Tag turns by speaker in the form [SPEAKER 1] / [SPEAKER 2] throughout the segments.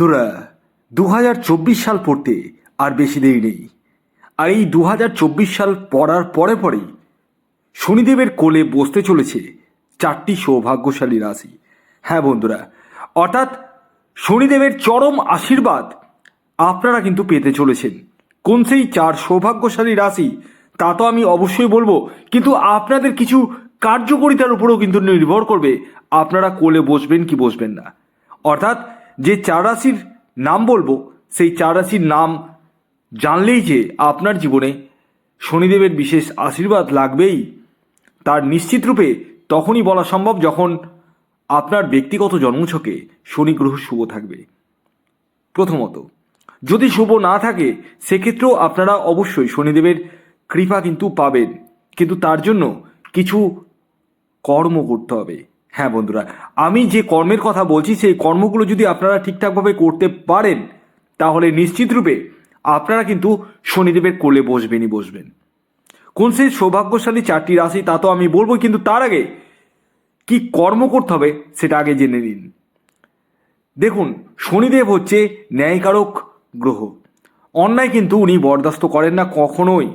[SPEAKER 1] বন্ধুরা দু হাজার চব্বিশ সাল পড়তে আর বেশি দেরি নেই। আর এই দু হাজার চব্বিশ সাল পড়ার পরে পরেই শনিদেবের কোলে বসতে চলেছে চারটি সৌভাগ্যশালী রাশি। হ্যাঁ বন্ধুরা, অর্থাৎ শনিদেবের চরম আশীর্বাদ আপনারা কিন্তু পেতে চলেছেন। কোন সেই চার সৌভাগ্যশালী রাশি, তা তো আমি অবশ্যই বলব, কিন্তু আপনাদের কিছু কার্যকরিতার উপরেও কিন্তু নির্ভর করবে আপনারা কোলে বসবেন কি বসবেন না। অর্থাৎ যে চার রাশির নাম বলব, সেই চার রাশির নাম জানলেই যে আপনার জীবনে শনিদেবের বিশেষ আশীর্বাদ লাগবেই। তার নিশ্চিত রূপে তখনই বলা সম্ভব যখন আপনার ব্যক্তিগত জন্মছকে শনি গ্রহ শুভ থাকবে। প্রথমত, যদি শুভ না থাকে, সেক্ষেত্রেও আপনারা অবশ্যই শনিদেবের কৃপা কিন্তু পাবেন। কিন্তু তার জন্য কিছু কর্ম করতে হবে। হ্যাঁ বন্ধুরা, আমি যে কর্মের কথা বলছি, সেই কর্মগুলো যদি আপনারা ঠিকঠাকভাবে করতে পারেন, তাহলে নিশ্চিত রূপে আপনারা কিন্তু শনিদেবের কোলে বসবেনই বসবেন। কোন সেই সৌভাগ্যশালী চারটি রাশি, তা তো আমি বলব, কিন্তু তার আগে কি কর্ম করতে হবে, সেটা আগে জেনে নিন। দেখুন, শনিদেব হচ্ছে ন্যায়কারক গ্রহ। অন্যায় কিন্তু উনি বরদাস্ত করেন না কখনোই।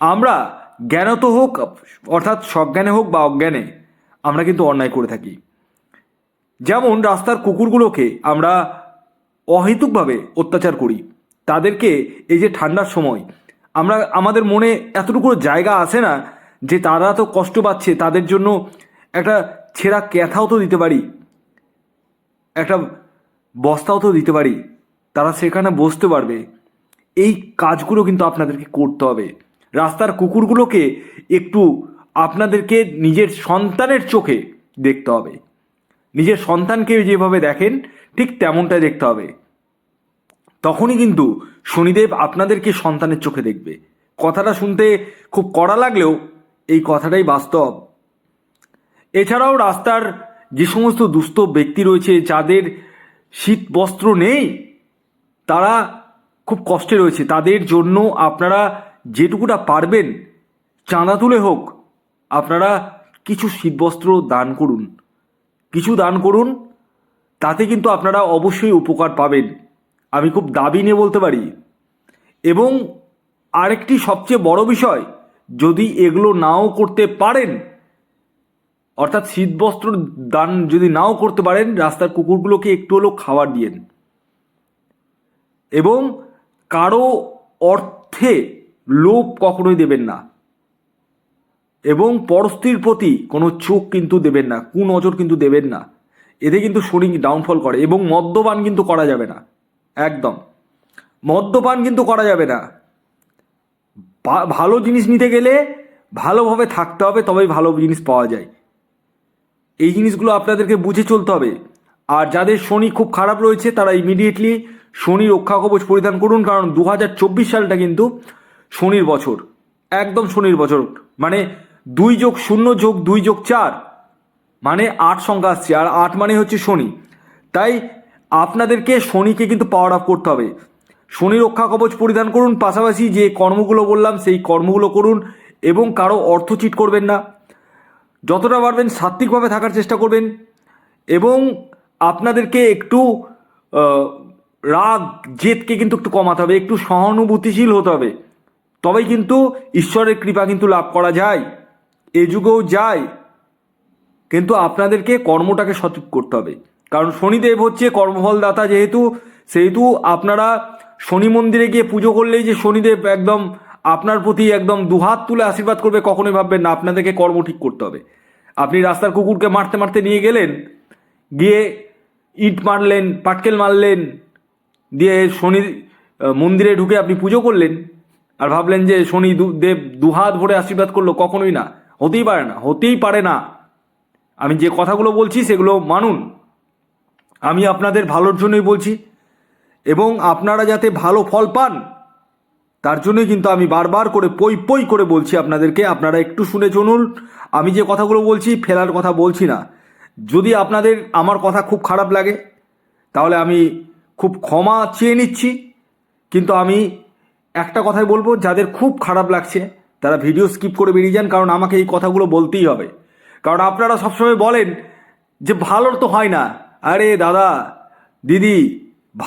[SPEAKER 1] আমরা জ্ঞানত হোক অর্থাৎ সজ্ঞানে হোক বা অজ্ঞানে আমরা কিন্তু অন্যায় করে থাকি। যেমন রাস্তার কুকুরগুলোকে আমরা অহেতুকভাবে অত্যাচার করি। তাদেরকে এই যে ঠান্ডার সময়, আমরা, আমাদের মনে এতটুকু জায়গা আসে না যে তারা তো কষ্ট পাচ্ছে, তাদের জন্য একটা ছেঁড়া ক্যাথাও তো দিতে পারি, একটা বস্তাও তো দিতে পারি, তারা সেখানে বসতে পারবে। এই কাজগুলো কিন্তু আপনাদেরকে করতে হবে। রাস্তার কুকুরগুলোকে একটু আপনাদেরকে নিজের সন্তানের চোখে দেখতে হবে। নিজের সন্তানকে যেভাবে দেখেন, ঠিক তেমনটাই দেখতে হবে। তখনই কিন্তু শনিদেব আপনাদেরকে সন্তানের চোখে দেখবে। কথাটা শুনতে খুব কড়া লাগলেও এই কথাটাই বাস্তব। এছাড়াও রাস্তার যে সমস্ত দুস্থ ব্যক্তি রয়েছে, যাদের শীত বস্ত্র নেই, তারা খুব কষ্টে রয়েছে। তাদের জন্য আপনারা যেটুকুটা পারবেন, চাঁদা তুলে হোক আপনারা কিছু শীতবস্ত্র দান করুন। কিছু দান করুন, তাতে কিন্তু আপনারা অবশ্যই উপকার পাবেন। আমি খুব দাবি নিয়ে বলতে পারি। এবং আরেকটি সবচেয়ে বড় বিষয়, যদি এগুলো নাও করতে পারেন, অর্থাৎ শীতবস্ত্র দান যদি নাও করতে পারেন, রাস্তার কুকুরগুলোকে একটু হলেও খাবার দিয়েন। এবং কারও অর্থে লোভ কখনোই দেবেন না। এবং পরস্তির প্রতি কোনো চোখ কিন্তু দেবেন না, কু নজর কিন্তু দেবেন না। এতে কিন্তু শরীর ডাউনফল করে এবং মদ্যপান কিন্তু করা যাবে না। একদম। মদ্যপান কিন্তু করা যাবে না। ভালো জিনিস নিতে গেলে ভালোভাবে থাকতে হবে, তবেই ভালো জিনিস পাওয়া যায়। এই জিনিসগুলো আপনাদেরকে বুঝে চলতে হবে। আর যাদের শনি খুব খারাপ রয়েছে, তারা ইমিডিয়েটলি শনি রক্ষা কবচ পরিধান করুন, কারণ দু হাজার চব্বিশ সালটা কিন্তু শনির বছর। একদম শনির বছর। মানে দুই যোগ শূন্য যোগ দুই যোগ চার মানে আট সংখ্যা আসছে, আর আট মানে হচ্ছে শনি। তাই আপনাদেরকে শনিকে কিন্তু পাওয়ার আপ করতে হবে। শনি রক্ষা কবচ পরিধান করুন, পাশাপাশি যে কর্মগুলো বললাম, সেই কর্মগুলো করুন, এবং কারও অর্থ চিট করবেন না। যতটা পারবেন সাত্ত্বিকভাবে থাকার চেষ্টা করবেন, এবং আপনাদেরকে একটু রাগ, জেদকে কিন্তু একটু কমাতে হবে, একটু সহানুভূতিশীল হতে হবে। তবেই কিন্তু ঈশ্বরের কৃপা কিন্তু লাভ করা যায়। এ যুগেও যায়, কিন্তু আপনাদেরকে কর্মটাকে সঠিক করতে হবে। কারণ শনিদেব হচ্ছে কর্মফলদাতা, যেহেতু, সেহেতু আপনারা শনি মন্দিরে গিয়ে পুজো করলেই যে শনিদেব একদম আপনার প্রতি একদম দুহাত তুলে আশীর্বাদ করবে, কখনোই ভাববেন না, আপনাদেরকে কর্ম ঠিক করতে হবে। আপনি রাস্তার কুকুরকে মারতে মারতে নিয়ে গেলেন, গিয়ে ইট মারলেন, পাটকেল মারলেন, দিয়ে শনি মন্দিরে ঢুকে আপনি পুজো করলেন, আর ভাবলেন যে শনি দেব দুহাত ভরে আশীর্বাদ করল, কখনোই না। হতেই পারে না, হতেই পারে না। আমি যে কথাগুলো বলছি সেগুলো মানুন। আমি আপনাদের ভালোর জন্যই বলছি। এবং আপনারা যাতে ভালো ফল পান, তার জন্যই কিন্তু আমি বারবার করে, পই পই করে বলছি আপনাদেরকে, আপনারা একটু শুনে চলুন। আমি যে কথাগুলো বলছি, ফেলার কথা বলছি না। যদি আপনাদের, আমার কথা খুব খারাপ লাগে, তাহলে আমি খুব ক্ষমা চেয়ে নিচ্ছি। কিন্তু আমি একটা কথাই বলব, যাদের খুব খারাপ লাগছে তারা ভিডিও স্কিপ করে বেরিয়ে যান, কারণ আমাকে এই কথাগুলো বলতেই হবে। কারণ আপনারা সবসময় বলেন যে ভালো তো হয় না। আরে দাদা, দিদি,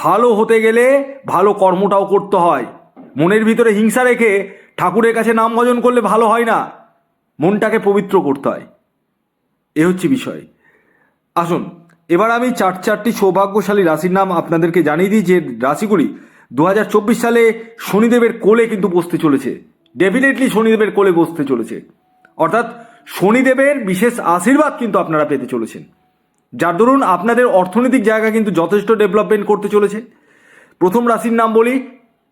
[SPEAKER 1] ভালো হতে গেলে ভালো কর্মটাও করতে হয়। মনের ভিতরে হিংসা রেখে ঠাকুরের কাছে নাম ভজন করলে ভালো হয় না। মনটাকে পবিত্র করতে হয়। এ হচ্ছে বিষয়। আসুন, এবার আমি চার চারটি সৌভাগ্যশালী রাশির নাম আপনাদেরকে জানিয়ে দিই, যে রাশিগুলি দু হাজার চব্বিশ সালে শনিদেবের কোলে কিন্তু বসতে চলেছে। ডেফিনেটলি শনিদেবের কোলে বসতে চলেছে। অর্থাৎ শনিদেবের বিশেষ আশীর্বাদ কিন্তু আপনারা পেতে চলেছেন। যার দরুন আপনাদের অর্থনৈতিক জায়গা কিন্তু যথেষ্ট ডেভেলপমেন্ট করতে চলেছে। প্রথম রাশির নাম বলি,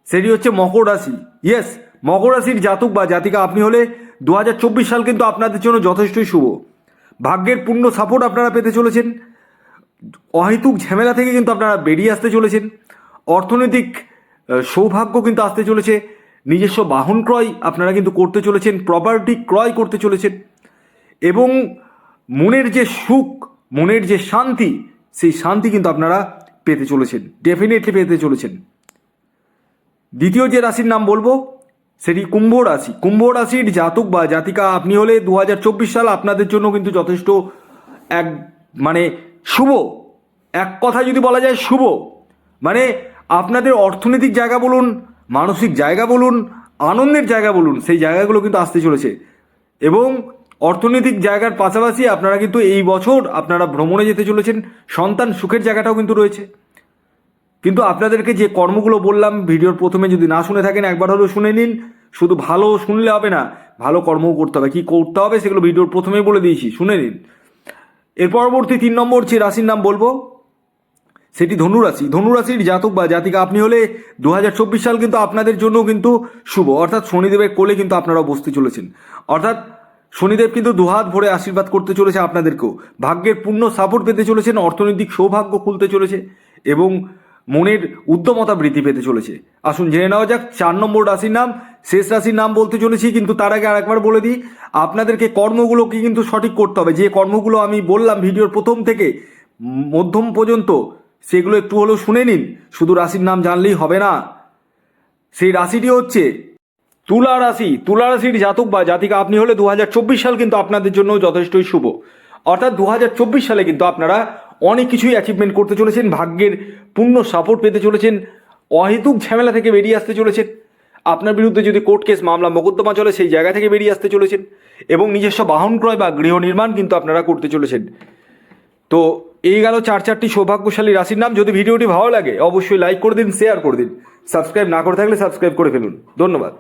[SPEAKER 1] সেটি হচ্ছে মকর রাশি। ইয়েস মকর রাশির জাতক বা জাতিকা আপনি হলে দু হাজার চব্বিশ সাল কিন্তু আপনাদের জন্য যথেষ্টই শুভ। ভাগ্যের পূর্ণ সাপোর্ট আপনারা পেতে চলেছেন। অহেতুক ঝামেলা থেকে কিন্তু আপনারা বেরিয়ে আসতে চলেছেন। অর্থনৈতিক সৌভাগ্য কিন্তু আসতে চলেছে। নিজস্ব বাহন ক্রয় আপনারা কিন্তু করতে চলেছেন প্রপার্টি ক্রয় করতে চলেছেন। এবং মনের যে সুখ, মনের যে শান্তি, সেই শান্তি কিন্তু আপনারা পেতে চলেছেন ডেফিনেটলি পেতে চলেছেন। দ্বিতীয় যে রাশির নাম বলব, সেটি কুম্ভ রাশি। কুম্ভ রাশির জাতক বা জাতিকা, আপনি হলে দু হাজার চব্বিশ সাল আপনাদের জন্য কিন্তু যথেষ্ট এক মানে শুভ। এক কথা যদি বলা যায় শুভ মানে আপনাদের অর্থনৈতিক জায়গা বলুন মানসিক জায়গা বলুন, আনন্দের জায়গা বলুন, সেই জায়গাগুলো কিন্তু আসতে চলেছে। এবং অর্থনৈতিক জায়গার পাশাপাশি আপনারা কিন্তু এই বছর আপনারা ভ্রমণে যেতে চলেছেন, সন্তান সুখের জায়গাটাও কিন্তু রয়েছে। কিন্তু আপনাদেরকে যে কর্মগুলো বললাম, ভিডিওর প্রথমে যদি না শুনে থাকেন, একবার হলেও শুনে নিন। শুধু ভালো শুনলে হবে না, ভালো কর্মও করতে হবে। কি করতে হবে সেগুলো ভিডিওর প্রথমেই বলে দিয়েছি, শুনে নিন। এর পরবর্তী তিন নম্বর যে রাশির নাম বলব সেটি ধনুরাশি ধনুরাশির জাতক বা জাতিকা আপনি হলে দু হাজার চব্বিশ সাল কিন্তু আপনাদের জন্য কিন্তু শুভ। অর্থাৎ শনিদেবের কোলে কিন্তু আপনারা বসতে চলেছেন। অর্থাৎ শনিদেব কিন্তু দুহাত ভরে আশীর্বাদ করতে চলেছে আপনাদেরকেও। ভাগ্যের পূর্ণ সাপোর্ট পেতে চলেছেন, অর্থনৈতিক সৌভাগ্য খুলতে চলেছে এবং মনের উদ্যমতা বৃদ্ধি পেতে চলেছে। আসুন জেনে নেওয়া যাক, চার নম্বর রাশির নাম, শেষ রাশির নাম বলতে চলেছি, কিন্তু তার আগে আরেকবার বলে দিই, আপনাদেরকে কর্মগুলোকে কিন্তু সঠিক করতে হবে। যে কর্মগুলো আমি বললাম ভিডিওর প্রথম থেকে, মধ্যম পর্যন্ত সেগুলো একটু হলেও শুনে নিন। শুধু রাশির নাম জানলেই হবে না। সেই রাশিটি হচ্ছে তুলা রাশি। তুলা রাশির জাতক বা জাতিকা আপনি হলে দু হাজার চব্বিশ সাল কিন্তু আপনাদের জন্য যথেষ্টই শুভ। অর্থাৎ দু হাজার চব্বিশ সালে কিন্তু আপনারা অনেক কিছুই অ্যাচিভমেন্ট করতে চলেছেন, ভাগ্যের পূর্ণ সাপোর্ট পেতে চলেছেন, অহেতুক ঝামেলা থেকে বেরিয়ে আসতে চলেছেন। আপনার বিরুদ্ধে যদি কোর্ট কেস মামলা মোকদ্দমা চলে, সেই জায়গা থেকে বেরিয়ে আসতে চলেছেন। এবং নিজস্ব বাহন ক্রয় বা গৃহ নির্মাণ কিন্তু আপনারা করতে চলেছেন। তো এই গেল চার চারটি সৌভাগ্যশালী রাশির নাম। যদি ভিডিওটি ভালো লাগে, অবশ্যই লাইক করে দিন শেয়ার করে দিন। সাবস্ক্রাইব না করে থাকলে সাবস্ক্রাইব করে ফেলুন। ধন্যবাদ।